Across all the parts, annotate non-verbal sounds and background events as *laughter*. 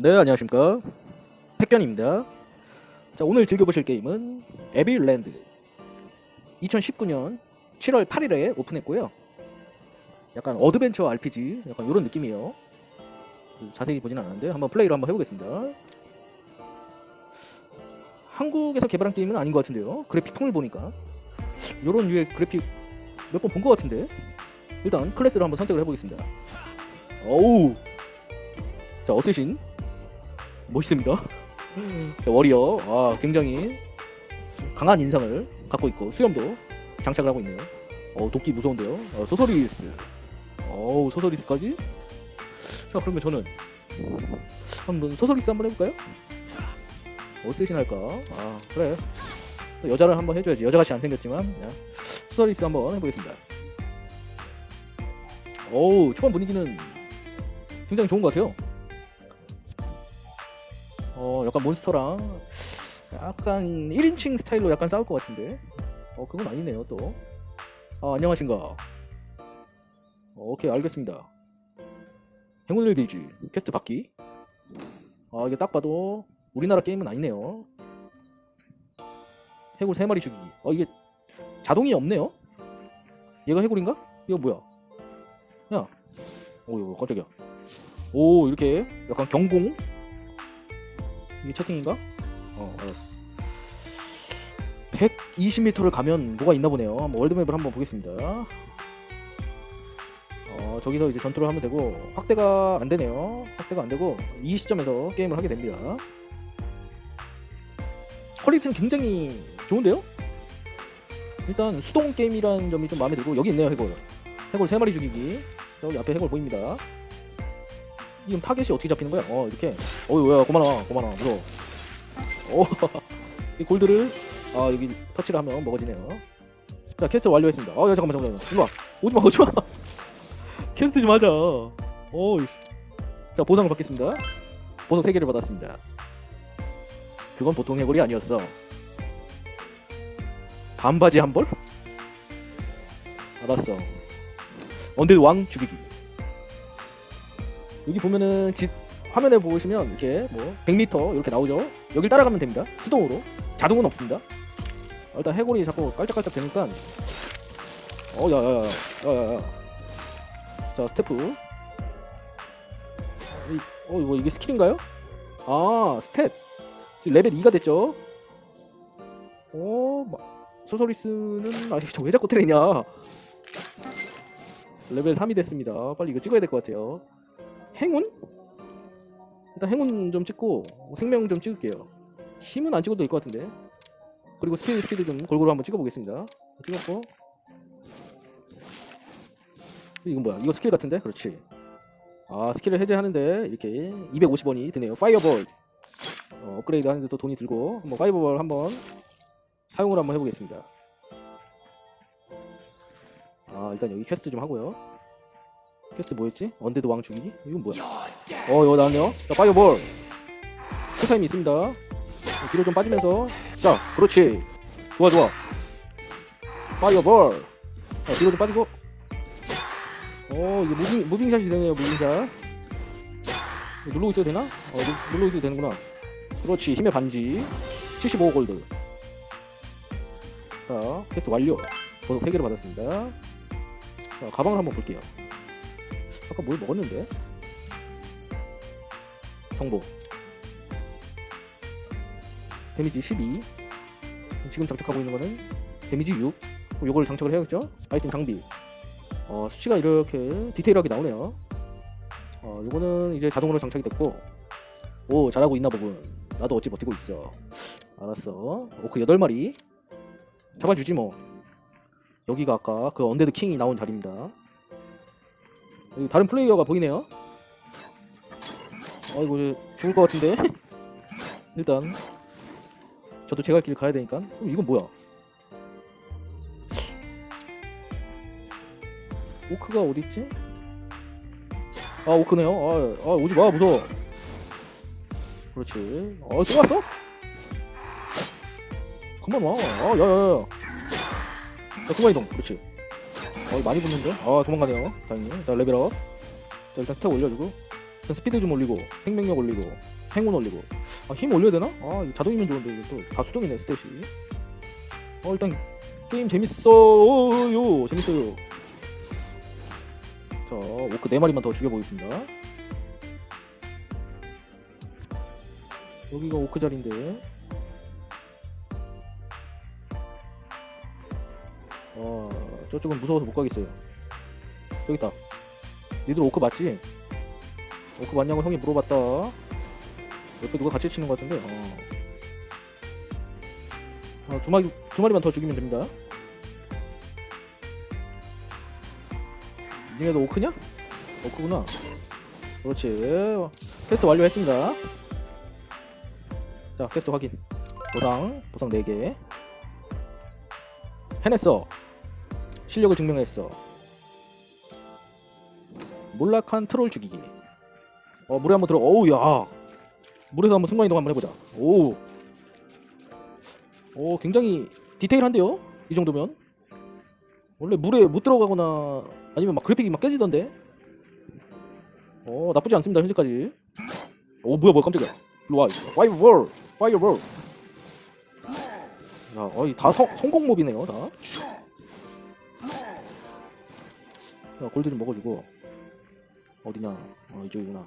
네 안녕하십니까. 택견입니다. 자 오늘 즐겨보실 게임은 에빌랜드. 2019년 7월 8일에 오픈했고요. 약간 어드벤처 RPG 약간 이런 느낌이에요. 자세히 보진 않았는데 한번 플레이를 한번 해보겠습니다. 한국에서 개발한 게임은 아닌 것 같은데요. 그래픽풍을 보니까. 이런 류의 그래픽 몇 번 본 것 같은데? 일단 클래스를 한번 선택을 해보겠습니다. 어우! 자 어쌔신 멋있습니다. 자, 워리어 아 굉장히 강한 인상을 갖고 있고 수염도 장착을 하고 있네요. 어 도끼 무서운데요. 어, 소서리스. 어우 소서리스까지. 자 그러면 저는 한번 소서리스 한번 해볼까요? 어쌔신 할까? 아 그래. 또 여자를 한번 해줘야지. 여자같이 안 생겼지만 야, 소서리스 한번 해보겠습니다. 어우 초반 분위기는 굉장히 좋은 것 같아요. 어 약간 몬스터랑 약간 1인칭 스타일로 약간 싸울 것 같은데? 어 그건 아니네요 또. 아, 안녕하신가? 어, 오케이 알겠습니다. 행운을 빌지. 퀘스트 받기. 아 이게 딱 봐도 우리나라 게임은 아니네요. 해골 3마리 죽이기. 어 이게 자동이 없네요? 얘가 해골인가? 이거 뭐야? 야. 오 이거 깜짝이야. 오 이렇게 약간 경공 이게 채팅인가? 어 알았어. 120m를 가면 뭐가 있나 보네요. 한번 월드맵을 한번 보겠습니다. 어 저기서 이제 전투를 하면 되고 확대가 안 되네요. 확대가 안 되고 이 시점에서 게임을 하게 됩니다. 퀄리티는 굉장히 좋은데요? 일단 수동 게임이라는 점이 좀 마음에 들고 여기 있네요 해골. 해골 3마리 죽이기. 저기 앞에 해골 보입니다 이건 타겟이 어떻게 잡히는 거야? 어 이렇게. 어이 뭐야 고마워 고마워. 무서워 오이 *laughs* 골드를 아 여기 터치를 하면 먹어지네요. 자 캐스트 완료했습니다. 아야 잠깐만 잠깐만 일로와. 오지마 오지마. 캐스트 좀 하자. 어이씨. 자 보상을 받겠습니다. 보석 3개를 받았습니다. 그건 보통 해골이 아니었어. 반바지 한 벌? 알았어. 언데드 왕 죽이기 여기 보면은 지, 화면에 보시면 이렇게 뭐 100m 이렇게 나오죠. 여길 따라가면 됩니다. 수동으로 자동은 없습니다. 어, 일단 해골이 자꾸 깔짝깔짝 되니까 어 야야야 야 야 야 자 스태프 이, 어 이거 이게 스킬인가요? 아 스탯 지금 레벨 2가 됐죠. 어 마- 소서리스는 아니 저왜 자꾸 때리냐 레벨 3이 됐습니다. 빨리 이거 찍어야 될 것 같아요. 행운? 일단 행운 좀 찍고 생명 좀 찍을게요. 힘은 안 찍어도 될 것 같은데. 그리고 스피드 스피드 좀 골고루 한번 찍어보겠습니다. 찍었고. 이건 뭐야? 이거 스킬 같은데? 그렇지. 아 스킬을 해제하는데 이렇게 250원이 드네요. 파이어볼. 어, 업그레이드 하는데 또 돈이 들고 한번 파이어볼 한번 사용을 한번 해보겠습니다. 아 일단 여기 퀘스트 좀 하고요. 퀘스트 뭐였지? 언데드 왕 죽이기? 이건 뭐야? 어 이거 나왔네요. 자 파이어볼. 쿨타임이 있습니다. 뒤로 좀 빠지면서. 자 그렇지. 좋아 좋아. 파이어볼. 자, 뒤로 좀 빠지고. 어 이거 무빙, 무빙샷이 되네요 무빙샷. 누르고 있어도 되나? 어 누, 누르고 있어도 되는구나. 그렇지 힘의 반지. 75 골드. 자 퀘스트 완료. 보석 3개를 받았습니다. 자 가방을 한번 볼게요 아까 뭘 먹었는데? 정보. 데미지 12 지금 장착하고 있는 거는 데미지 6 그럼 요걸 장착을 해야겠죠? 아이템 장비. 어, 수치가 이렇게 디테일하게 나오네요. 어, 요거는 이제 자동으로 장착이 됐고. 오 잘하고 있나 보군. 나도 어찌 버티고 있어. 알았어. 오크 8마리. 잡아주지 뭐. 여기가 아까 그 언데드 킹이 나온 자리입니다 여기 다른 플레이어가 보이네요. 아이고 죽을 것 같은데? *laughs* 일단 저도 제갈 길 가야 되니까. 그럼 이건 뭐야? 오크가 어디 있지? 아 오크네요. 아, 아 오지 마 무서워. 그렇지. 아또 왔어? 그만 와. 아, 야야야. 자 순간 이동. 그렇지 어 많이 붙는데? 아 도망가네요. 다행히. 자 레벨업. 자 일단 스택 올려주고. 일단 스피드 좀 올리고 생명력 올리고 행운 올리고. 아, 힘 올려야 되나? 아 자동이면 좋은데 이게 또. 다 수동이네 스탯이. 어 일단 게임 재밌어요. 재밌어요. 자 오크 4마리만 더 죽여보겠습니다. 여기가 오크 자리인데 저쪽은 무서워서 못 가겠어요. 여기 있다. 니들 오크 맞지? 오크 맞냐고 형이 물어봤다. 옆에 누가 같이 치는 것 같은데? 어. 아, 두 마리 두 마리만 더 죽이면 됩니다. 니네도 오크냐? 오크구나. 그렇지. 퀘스트 완료했습니다. 자 퀘스트 확인. 보상 보상 4개. 해냈어 실력을 증명했어. 몰락한 트롤 죽이기. 어 물에 한번 들어. 어우 야. 물에서 한번 순간 이동 한번 해보자. 오. 오, 굉장히 디테일한데요? 이 정도면? 원래 물에 못 들어가거나 아니면 막 그래픽이 막 깨지던데? 어 나쁘지 않습니다 현재까지. 오 뭐야 뭐야 깜짝이야. 일로 와 파이어볼 파이어볼 야 어이 다 성, 성공 몹이네요 다 야, 골드 좀 먹어주고. 어디냐? 어 이쪽이구나.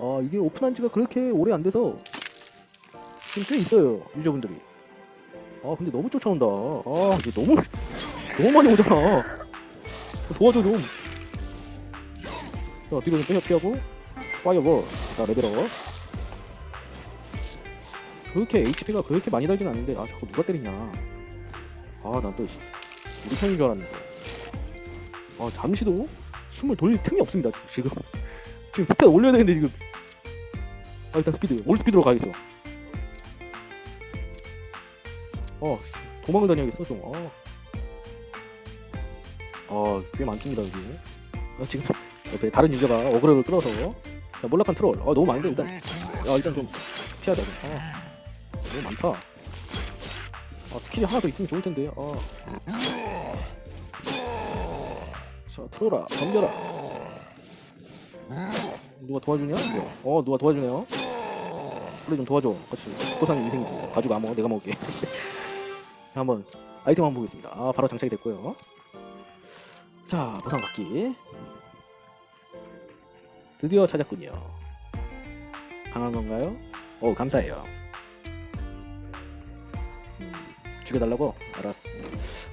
아 이게 오픈한 지가 그렇게 오래 안 돼서 지금 꽤 있어요 유저분들이. 아 근데 너무 쫓아온다. 아 이게 너무 너무 많이 오잖아. 도와줘 좀 자 뒤로 좀 피하고 파이어볼. 자 레벨업. 그렇게 HP가 그렇게 많이 달진 않는데 아 자꾸 누가 때리냐. 아 난 또 우리 편인 줄 알았는데 아 잠시도? 숨을 돌릴 틈이 없습니다 지금. 지금 스피드 올려야 되는데 지금. 아 일단 스피드. 올 스피드로 가겠어. 어 도망을 다녀야겠어 좀. 어. 아꽤 많습니다 여기. 어, 지금 옆에 다른 유저가 어그로를 끌어서. 자, 몰락한 트롤. 아 너무 많은데 일단. 야 일단 좀 피하자 좀. 아, 너무 많다. 아 스킬이 하나 더 있으면 좋을 텐데. 아. 자 트롤아 덤벼라. 누가 도와주냐? 어 누가 도와주네요. 그래 좀 도와줘. 같이 보상이 인생이지. 가지고 아무 내가 먹을게. *laughs* 자 한번 아이템 한번 보겠습니다. 아 바로 장착이 됐고요. 자 보상 받기. 드디어 찾았군요. 강한 건가요? 어 감사해요. 음, 죽여달라고? 알았어.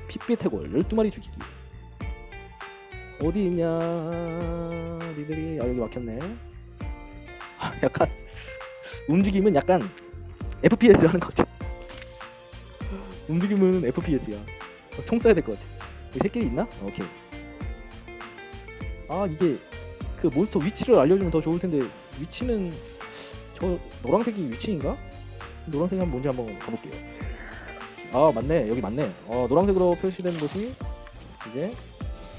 핏빛 해골 12마리 죽이기 어디 있냐? 니들이. 아 여기 막혔네. 아, 약간 움직임은 약간 FPS 하는 것 같아. 움직임은 FPS야. 총 쏴야 될 것 같아. 여기 새끼리 있나? 어, 오케이. 아 이게 그 몬스터 위치를 알려주면 더 좋을 텐데 위치는 저 노란색이 위치인가? 노란색이 한번 뭔지 한번 가볼게요. 아 맞네. 여기 맞네. 어 노란색으로 표시된 곳이 이제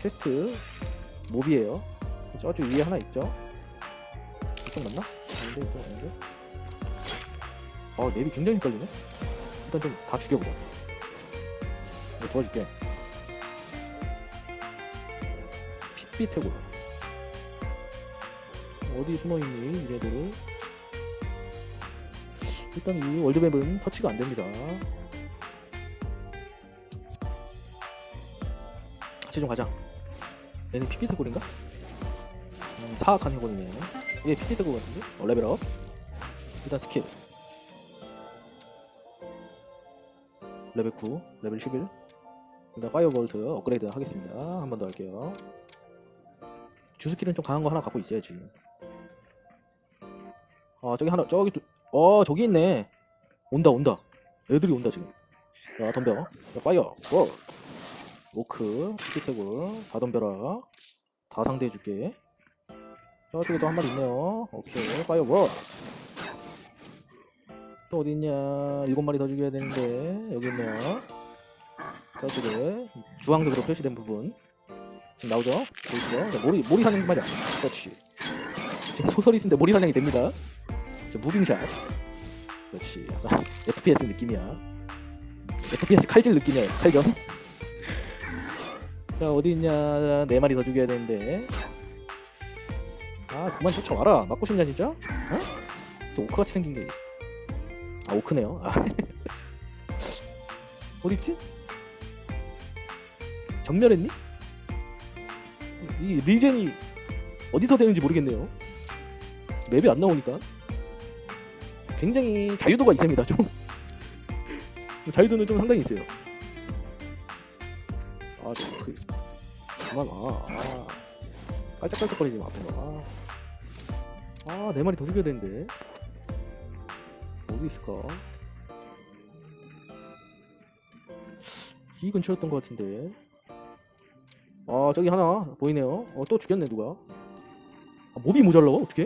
퀘스트 몹이에요. 저쪽 위에 하나 있죠? 이쪽 맞나? 아닌데 이쪽 아닌데 아 맵이 굉장히 헷갈리네. 일단 좀 다 죽여보자. 내가 도와줄게. 핏빛 해골 어디 숨어있니? 이래들 일단 이 월드맵은 터치가 안 됩니다. 같이 좀 가자 얘는 핏빛 해골인가? 음, 사악한 해골이네 얘 핏빛 해골 같은데? 어 레벨업. 일단 스킬. 레벨 9 레벨 11 일단 파이어볼트 업그레이드 하겠습니다. 한 번 더 할게요. 주스킬은 좀 강한 거 하나 갖고 있어야지. 아 저기 하나 저기 두, 어 저기 있네. 온다 온다. 애들이 온다 지금. 자 덤벼. 자, 파이어 볼 피테골 다 덤벼라 다 상대해줄게. 저쪽에도 한 마리 있네요. 오케이 파이어 볼 또 어디 있냐? 일곱 마리 더 죽여야 되는데 여기 있네요. 저쪽에 주황색으로 표시된 부분. 지금 나오죠? 보이시죠? 자, 모리 모리 사냥 맞아 그렇지. 지금 소설이 있는데 모리 사냥이 됩니다. 저 무빙샷. 그렇지. 약간 *laughs* FPS 느낌이야. FPS 칼질 느낌이야 칼경 자 어디 있냐 네 마리 더 죽여야 되는데 아 그만 쫓아와라 맞고 싶냐 진짜? 어? 또 오크같이 생긴 게. 아 오크네요. 아. *laughs* 어디 있지? 정멸했니? 이 리젠이 어디서 되는지 모르겠네요. 맵이 안 나오니까 굉장히 자유도가 있습니다. 좀 *laughs* 자유도는 좀 상당히 있어요. 그만 아, 아. 깔짝깔짝거리지 마, 앞에서. 아, 아, 네 마리 더 죽여야 되는데. 어디 있을까? 이 근처였던 것 같은데. 아, 저기 하나 보이네요. 어, 또 죽였네, 누가. 아, 몹이 모자라, 어떻게?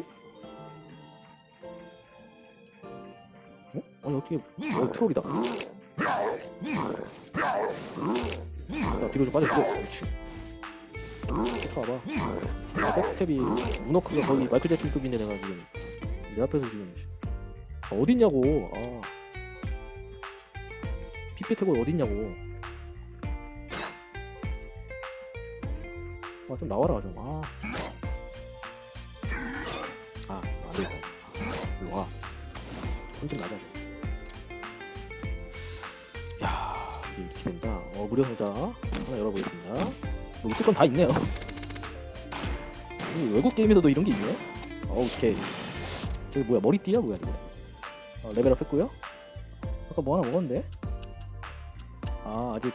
어? 아니, 어떻게, 어, 트롤이다. 자, 뒤로 좀 빠져주고. 그렇지. 봐봐. 아, 백스텝이 문워크가 거의 마이클 잭슨급인데 내가 지금 내 앞에서 지금 아, 어딨냐고. 아. 피피태고 어딨냐고. 아, 좀 나와라 좀. 아. 아, 안 되겠다. 일로 와. 손좀 나가. 야, 이렇게 된다. 어, 무료 상자 하나 열어보겠습니다. 뭐 있을 건 다 있네요. 이 외국 게임에서도 이런 게 있네. 어, 오케이. 저기 뭐야 머리띠야 뭐야 이거? 어, 레벨업 했고요. 아까 뭐 하나 먹었는데? 아 아직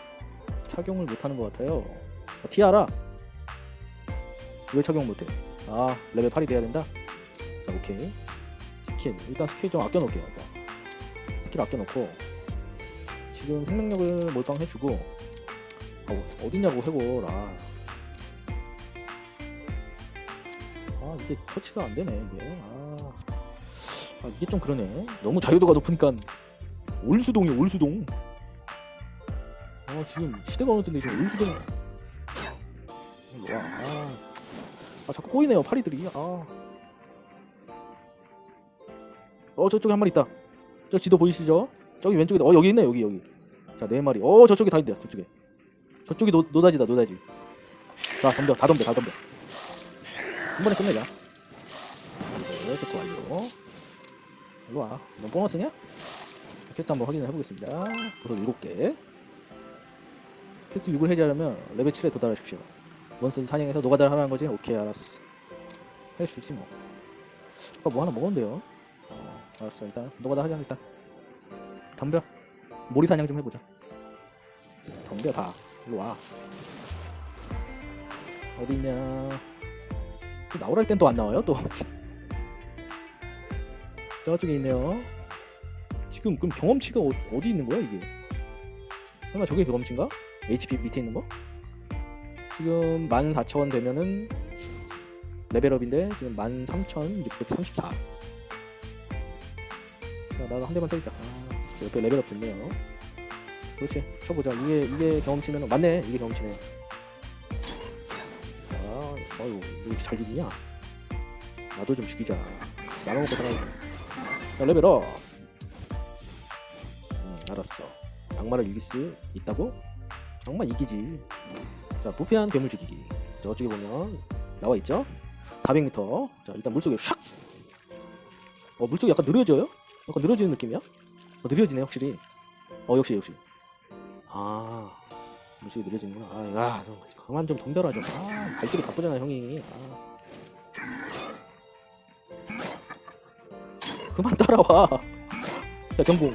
착용을 못하는 것 같아요. 어, 티아라. 왜 착용 못해? 아 레벨 8이 돼야 된다. 자 오케이. 스킬 일단 스킬 좀 아껴놓을게요. 일단. 스킬 아껴놓고 지금 생명력을 몰빵해주고 아, 어, 어딨냐고 해골 아. 아 이게 터치가 안 되네 이게. 아, 아 이게 좀 그러네. 너무 자유도가 높으니까 올수동이 올수동. 아 지금 시대가 어느 때인데 지금 올수동. 와. 아, 아 자꾸 꼬이네요 파리들이. 아. 어 저쪽에 한 마리 있다. 저 지도 보이시죠? 저기 왼쪽에 어 여기 있네 여기 여기. 자 네 마리. 어 저쪽에 다 있네 저쪽에 저쪽이 노, 노다지다 노다지 자 덤벼 다 덤벼 다 덤벼 한 번에 끝내자 좋고 완료 일로 와. 넌 보너스냐? 퀘스트 한번 확인을 해보겠습니다. 보석 7개. 퀘스트 6을 해제하려면 레벨 7에 도달하십시오. 원슨 사냥해서 노가다를 하라는 거지? 오케이, 알았어. 해주지 뭐. 아까 뭐 하나 먹었는데요? 어, 알았어, 일단. 노가다 하자, 일단. 덤벼. 모리 사냥 좀 해보자. 덤벼, 다. 일로 와. 어디 있냐. 나오라 할땐또 안 나와요, 또. *laughs* 저쪽에 있네요. 지금 그럼 경험치가 어, 디 있는 거야 이게? 설마 저게 경험치인가? HP 밑에 있는 거? 지금 14,000 되면은 레벨업인데 지금 13,634. 자, 나도 한 대만 때리자. 아, 옆에 레벨업 됐네요. 그렇지. 쳐보자. 이게 이게 경험치면 맞네. 이게 경험치네. 아, 아유, 왜 이렇게 잘 죽이냐? 나도 좀 죽이자. 나눠 먹고 살아야지. 자, 레벨업. 음, 알았어. 악마를 이길 수 있다고? 악마 이기지. 자, 부패한 괴물 죽이기. 저쪽에 보면 나와 있죠? 400m. 자, 일단 물속에 샥. 어, 물속이 약간 느려져요? 약간 느려지는 느낌이야? 어, 느려지네 확실히. 어, 역시 역시. 아, 물속이 느려지는구나. 아, 야, 좀 그만 좀 덤벼라 좀. 아, 갈 길이 바쁘잖아 형이. 아. 그만 따라와. 자 경공.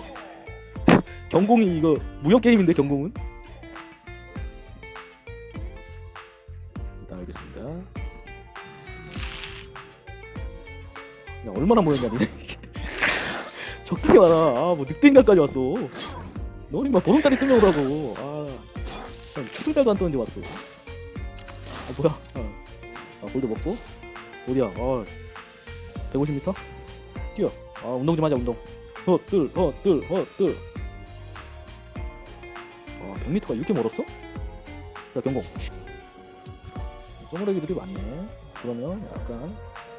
*laughs* 경공이 이거 무역 게임인데 경공은? 일단 알겠습니다. 야 얼마나 모였냐 니네. *laughs* 적당히 와라. 아뭐 늑대인간까지 왔어. 너니 막 보름달이 뜨면 오라고. 아, 추승달도 안 뜨는데 왔어. 아 뭐야? 아, 아 골드 먹고 어디야? 아 150m? 뛰어. 아 운동 좀 하자 운동 헛들 헛들 헛들 아 100m가 이렇게 멀었어? 자 경공 쪼무레기들이 많네 그러면 약간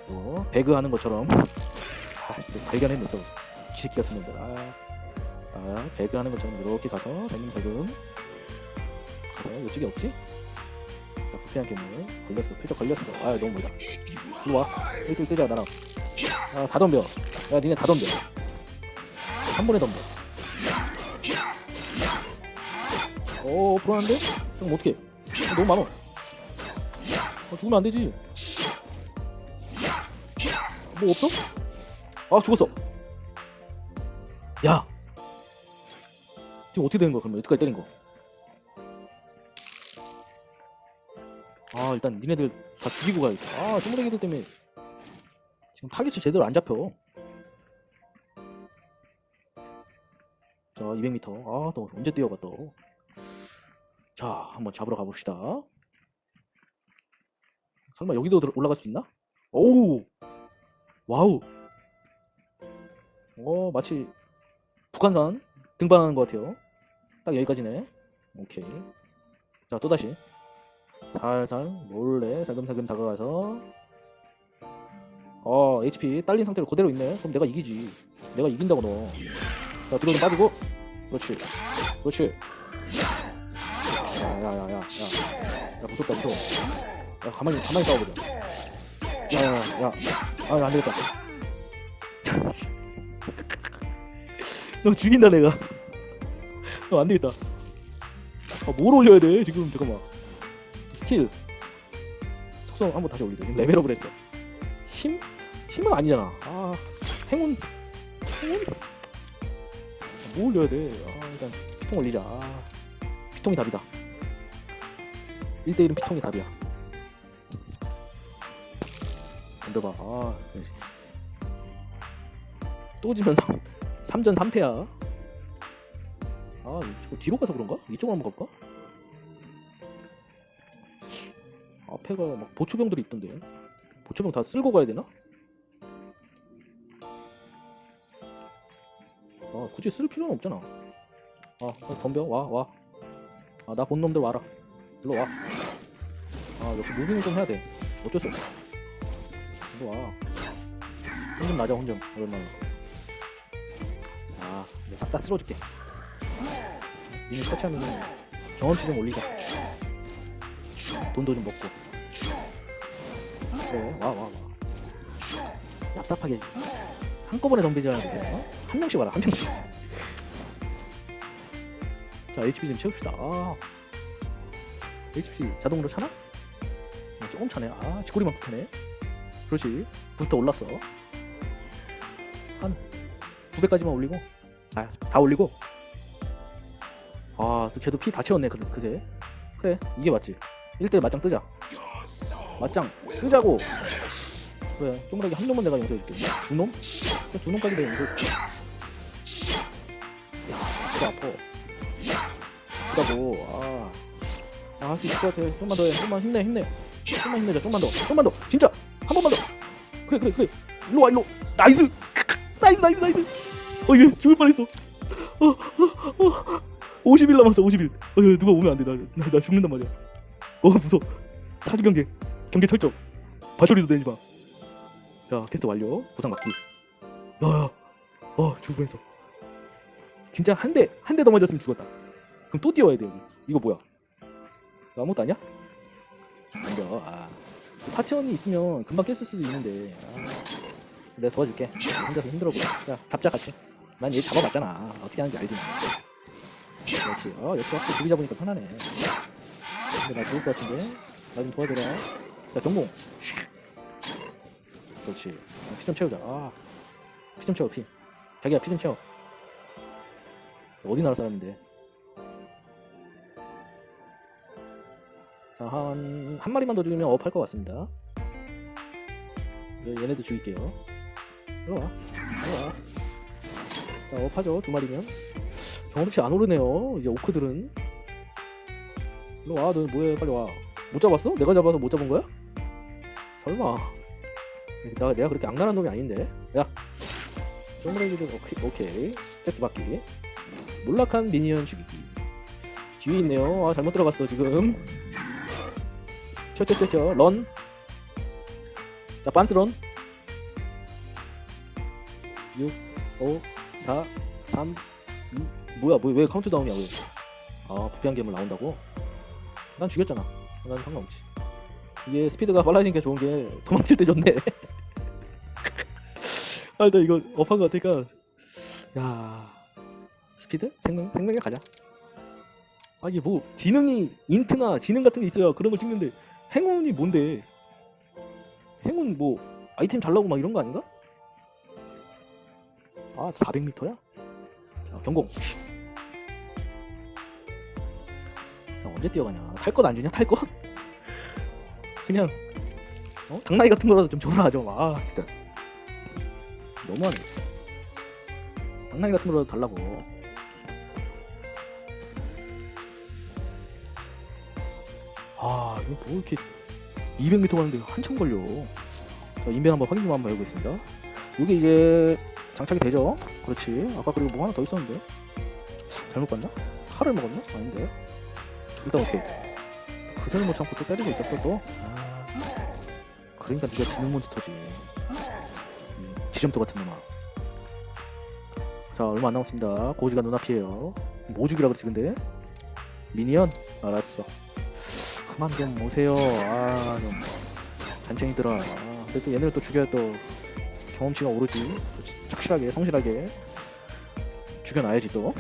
또 배그 하는 것처럼 아 진짜 발견했네 또 쥐새끼 같은 놈들 아, 아 배그 하는 것처럼 이렇게 가서 대문대금. 가서 이쪽에 없지? 자 부패한 괴물. 걸렸어. 표적 걸렸어. 아 너무 멀다. 일로 와. 1등 뜨자 나랑. 아 다 덤벼. 야 니네 다 덤벼. 한 번에 덤벼. 오 불안한데? 그럼 어떡해. 어, 너무 많어 어, 죽으면 안 되지. 뭐 없어? 아 죽었어. 야 지금 어떻게 되는 거야 그러면? 여태까지 때린 거. 아 일단 니네들 다 죽이고 가야겠다 아 쪼무레기들 때문에 지금 타겟이 제대로 안 잡혀. 자 200m 아또 언제 뛰어가 또자 한번 잡으러 가봅시다. 설마 여기도 올라갈 수 있나? 오우! 와우! 어 마치 북한산 등반하는 것 같아요. 딱 여기까지네. 오케이. 자 또다시. 살살 몰래 살금살금 다가가서. 어 HP 딸린 상태로 그대로 있네. 그럼 내가 이기지. 내가 이긴다고 너자 좀 빠지고. 그렇지. 그렇지. 야야야야야. 야, 무섭다 무서워. 야 가만히 가만히 싸워보자. 야야야. 아 안되겠다. *laughs* 너 죽인다 내가 너 안되겠다. 아, 뭘 올려야 돼 지금? 잠깐만. 스킬. 속성 한번 다시 올리자. 지금 레벨업을 했어. 힘? 힘은 아니잖아. 아 행운. 행운? 뭐 올려야 돼? 아 일단 피통 올리자. 아, 피통이 답이다. 1대1은 피통이 답이야. 던져봐. 아 또 지면 3, 3전 3패야 아 뒤로 가서 그런가? 이쪽으로 한번 가볼까? 앞에가 막 보초병들이 있던데. 보초병 다 쓸고 가야 되나? 아 굳이 쓸 필요는 없잖아. 아 그냥 덤벼. 와와아 나 본 놈들 와라. 일로 와아 역시 무빙을 좀 해야 돼. 어쩔 수 없어. 일로 와. 혼좀 나자 혼좀. 오랜만에 아 내가 싹다 쓸어줄게 니네 터치하면 경험치 좀 올리자. 돈도 좀 먹고. 그래 와와 와. 얍삽하게. 한꺼번에 덤비지 돼 어? 한 명씩 와라 한 명씩. 자 HP 좀 채웁시다. 아. HP 자동으로 차나? 어, 조금 차네. 아 쥐꼬리만 붙네. 그렇지. 부스터 올랐어. 한 900까지만 올리고. 아다 올리고 아또 쟤도 피 다 채웠네 그, 그새. 그래 이게 맞지. 1대 맞짱 뜨자. 맞짱 뜨자고. 그래 쪼무라기 한 놈만 내가 용서해줄게. 두 놈? 두 놈까지 내가 용서해줄게. 야 진짜 아파. 아프다고. 아. 아, 할 수 있을 것 같아. 좀만 더 해. 좀만 힘내 힘내. 좀만 힘내자 좀만 더. 좀만 더. 진짜. 한 번만 더. 그래 그래 그래. 일로 와 일로. 나이스. 나이스 나이스 나이스. 어얘 죽을 뻔했어. 어, 어, 어. 50일 남았어 50일. 어, 야, 누가 오면 안돼. 나, 나, 나 죽는단 말이야. 어 무서워. 사주 경계. 경계 철저. 발소리도 내지 마자 테스트 완료. 보상 받기. 야야. 어 죽을 뻔했어. 진짜 한 대 한 대 더 맞았으면 죽었다. 그럼 또 뛰어야 돼 여기. 이거 뭐야? 아무것도 아니야? 안돼. 아. 파티원이 있으면 금방 깼을 수도 있는데. 아, 내가 도와줄게. 혼자서 힘들어 보여. 자 잡자 같이. 난 얘 잡아봤잖아. 어떻게 하는지 알지 그렇지. 어 역시 확실히 두개 잡으니까 편하네. 근데 나 죽을 것 같은데? 나 좀 도와줘라. 자 전공. 그렇지. 피좀 채우자. 아, 피좀 채워 피. 자기야 피 좀 채워. 어디 나라 사람인데? 자 한 한 마리만 더 죽이면 업할 것 같습니다. 얘- 얘네도 죽일게요. 일로 와. 일로 와자 업하죠 두 마리면 경험치 안 오르네요 이제 오크들은 일로 와 너 뭐해 빨리 와 못 잡았어? 내가 잡아서 못 잡은 거야? 설마 나, 내가 그렇게 악랄한 놈이 아닌데 야 쪼무레기들 오케이 오케이 테스트 받기 몰락한 미니언 죽이기 뒤에 있네요 아 잘못 들어갔어 지금 튀어튀어튀어 런. 자 반스 런. 6, 5, 4, 3, 2. 뭐야 뭐, 왜 카운트다운이야 왜? 아 부패한 괴물 나온다고? 난 죽였잖아. 난 상관없지. 이게 스피드가 빨라지는 게 좋은 게 도망칠 때 좋네. *laughs* 아, 나 이거 업한 거 같으니까 야 스피드 생명 생명에 가자. 아 이게 뭐 지능이 인트나 지능 같은 게 있어야 그런 걸 찍는데 행운이 뭔데? 행운 뭐 아이템 잘 나오고 막 이런 거 아닌가? 아 400m야? 자 경공. 언제 뛰어가냐? 탈 것 안 주냐? 탈 것? 그냥 어? 당나귀 같은 거라도 좀 줘라 좀. 아 진짜 너무하네. 당나귀 같은 거라도 달라고. 아 이거 뭐 이렇게 200m 가는데 한참 걸려. 자, 인벤 한번 확인 좀 한번 해보겠습니다. 이게 이제 장착이 되죠? 그렇지. 아까 그리고 뭐 하나 더 있었는데 잘못 봤나? 칼을 먹었나? 아닌데. 일단 오케이. 그새를 못 참고 또 때리고 있었어 또. 아, 그러니까 네가 지능 몬스터지. 음, 지점토 같은 놈아. 자 얼마 안 남았습니다. 고지가 눈앞이에요. 모죽이라 그랬지 근데. 미니언? 알았어. 그만 좀 오세요. 아, 좀 잔챙이들아. 아, 근데 또 얘네를 또 죽여야 또 경험치가 오르지. 착실하게, 성실하게 죽여놔야지 또.